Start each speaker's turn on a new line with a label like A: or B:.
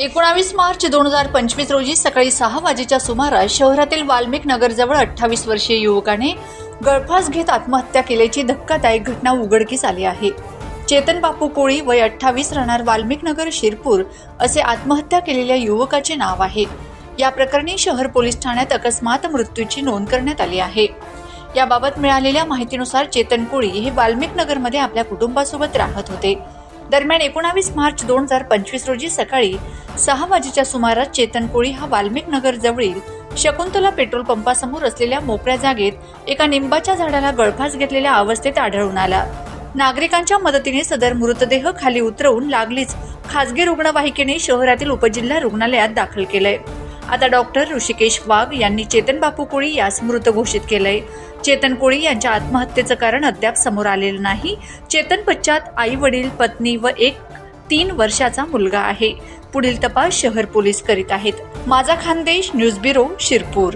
A: एकोणावीस मार्च दोन हजार पंचवीस रोजी सकाळी सहा वाजेच्या सुमारास शहरातील वाल्मिक नगरजवळ अठ्ठावीस वर्षीय युवकाने गळफास घेत आत्महत्या केल्याची धक्कादायक घटना उघडकीस आली आहे. चेतन बापू कोळी वय अठ्ठावीस राहणार वाल्मिक नगर शिरपूर असे आत्महत्या केलेल्या युवकाचे नाव आहे. या प्रकरणी शहर पोलीस ठाण्यात अकस्मात मृत्यूची नोंद करण्यात आली आहे. याबाबत मिळालेल्या माहितीनुसार चेतन कोळी हे वाल्मिक नगरमध्ये आपल्या कुटुंबासोबत राहत होते. दरम्यान एकोणावीस मार्च दोन हजार पंचवीस रोजी सकाळी सहा वाजेच्या सुमारास चेतन कोळी हा वाल्मिक नगर जवळील शकुंतला पेट्रोल पंपासमोर असलेल्या मोकळ्या जागेत एका निंबाच्या झाडाला गळफास घेतलेल्या अवस्थेत आढळून आला. नागरिकांच्या मदतीने सदर मृतदेह खाली उतरवून लागलीच खासगी रुग्णवाहिकेने शहरातील उपजिल्हा रुग्णालयात दाखल केलंय. आता डॉक्टर ऋषिकेश वाघ यांनी चेतन बापू कोळी यास मृत घोषित केलंय. चेतन कोळी यांच्या आत्महत्येचं कारण अद्याप समोर आलेलं नाही. चेतन पश्चात आई वडील पत्नी व एक तीन वर्षाचा मुलगा आहे. पुढील तपास शहर पोलीस करीत आहेत. माझा खानदेश न्यूज ब्युरो शिरपूर.